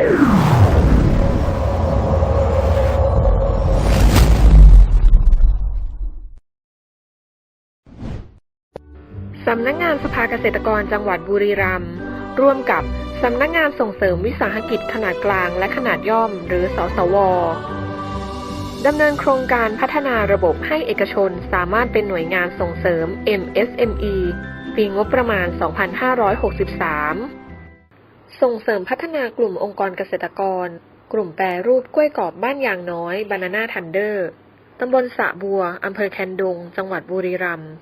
สำนักงานสภาเกษตรกรจังหวัดบุรีรัมย์ร่วมกับสำนักงานส่งเสริมวิสาหกิจขนาดกลางและขนาดย่อม หรือสสวดำเนินโครงการพัฒนาระบบให้เอกชนสามารถเป็นหน่วยงานส่งเสริม MSME ปีงบประมาณ 2563 ส่งเสริมพัฒนากลุ่มองค์กรเกษตรกร กลุ่มแปรรูปกล้วยกรอบบ้านยางน้อยบานาน่าทันเดอร์ตำบลสะบัว อำเภอแคนดง จังหวัดบุรีรัมย์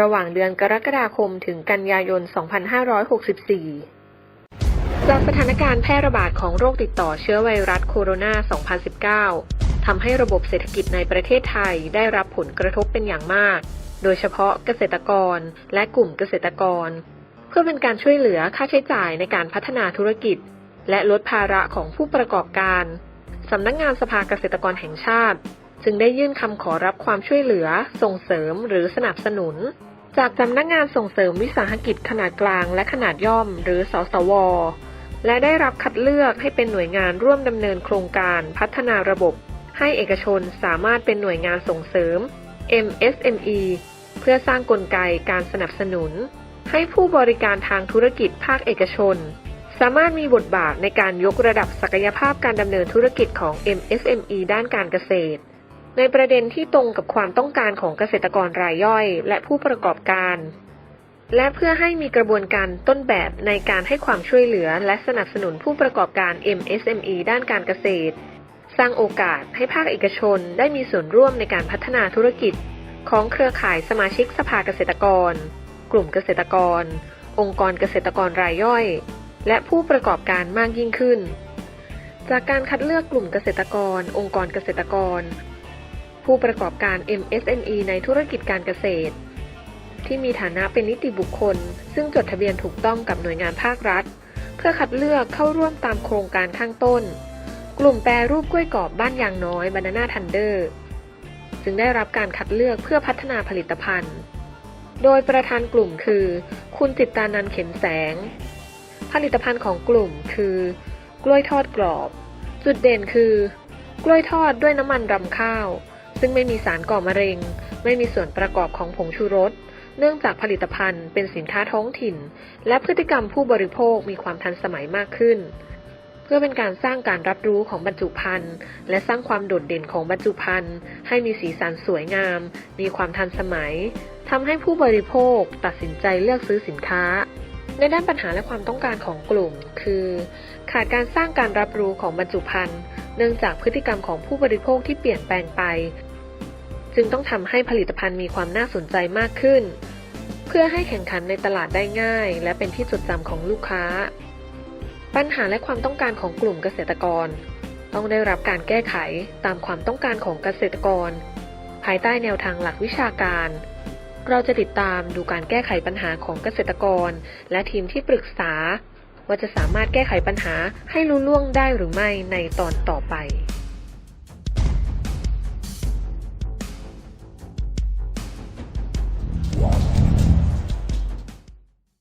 ระหว่างเดือนกรกฎาคมถึงกันยายน 2564 จากสถานการณ์แพร่ระบาดของโรคติดต่อเชื้อไวรัสโคโรนา 2019 ทำให้ระบบเศรษฐกิจในประเทศไทยได้รับผลกระทบเป็นอย่างมาก โดยเฉพาะเกษตรกรและกลุ่มเกษตรกร พื่อเป็นการช่วยเหลือค่าใช้จ่ายในการพัฒนาธุรกิจ และลดภาระของผู้ประกอบการสำนักงานสภาเกษตรกรแห่งชาติ จึงได้ยื่นคำขอรับความช่วยเหลือ ส่งเสริมหรือสนับสนุน จากสำนักงานส่งเสริมวิสาหกิจขนาดกลางและขนาดย่อม หรือสสว และได้รับคัดเลือกให้เป็นหน่วยงานร่วมดำเนินโครงการพัฒนาระบบ ให้เอกชนสามารถเป็นหน่วยงานส่งเสริม MSME เพื่อสร้างกลไกการสนับสนุน ให้ผู้บริการทางธุรกิจภาคเอกชน สามารถมีบทบาทในการยกระดับศักยภาพการดำเนินธุรกิจของ MSME ด้านการเกษตร ในประเด็นที่ตรงกับความต้องการของเกษตรกรรายย่อย และผู้ประกอบการ และเพื่อให้มีกระบวนการต้นแบบในการให้ความช่วยเหลือและสนับสนุนผู้ประกอบการ MSME ด้านการเกษตร สร้างโอกาสให้ภาคเอกชนได้มีส่วนร่วมในการพัฒนาธุรกิจ ของเครือข่ายสมาชิกสภาเกษตรกร กลุ่มเกษตรกร องค์กรเกษตรกรรายย่อย และผู้ประกอบการมากยิ่งขึ้น จากการคัดเลือกกลุ่มเกษตรกร องค์กรเกษตรกร ผู้ประกอบการ MSME ในธุรกิจการเกษตร ที่มีฐานะเป็นนิติบุคคล ซึ่งจดทะเบียนถูกต้องกับหน่วยงานภาครัฐ เพื่อคัดเลือกเข้าร่วมตามโครงการข้างต้น กลุ่มแปรรูปกล้วยกรอบบ้านยางน้อยบานาน่าทันเดอร์จึงได้รับการคัดเลือกเพื่อพัฒนาผลิตภัณฑ์ โดยประธานกลุ่มคือ คุณจิตตานันเข็มแสง ผลิตภัณฑ์ของกลุ่มคือ กล้วยทอดกรอบ จุดเด่นคือ กล้วยทอดด้วยน้ำมันรำข้าว ซึ่งไม่มีสารก่อมะเร็ง ไม่มีส่วนประกอบของผงชูรส เนื่องจากผลิตภัณฑ์เป็นสินค้าท้องถิ่น และพฤติกรรมผู้บริโภคมีความทันสมัยมากขึ้น เพื่อเป็นการสร้างการรับรู้ของบรรจุภัณฑ์และสร้างความโดดเด่นของบรรจุภัณฑ์ให้มีสีสันสวยงาม มีความทันสมัย ทำให้ผู้บริโภคตัดสินใจเลือกซื้อสินค้า ในด้านปัญหาและความต้องการของกลุ่ม คือ ขาดการสร้างการรับรู้ของบรรจุภัณฑ์เนื่องจากพฤติกรรมของผู้บริโภคที่เปลี่ยนแปลงไป จึงต้องทำให้ผลิตภัณฑ์มีความน่าสนใจมากขึ้น เพื่อให้แข่งขันในตลาดได้ง่าย และเป็นที่จดจำของลูกค้า ปัญหาและความต้องการของกลุ่มเกษตรกร ต้องได้รับการแก้ไขตามความต้องการของเกษตรกร ภายใต้แนวทางหลักวิชาการ เราจะติดตามดูการแก้ไขปัญหาของเกษตรกร และทีมที่ปรึกษา ว่าจะสามารถแก้ไขปัญหาให้รู้ล่วงได้หรือไม่ในตอนต่อไป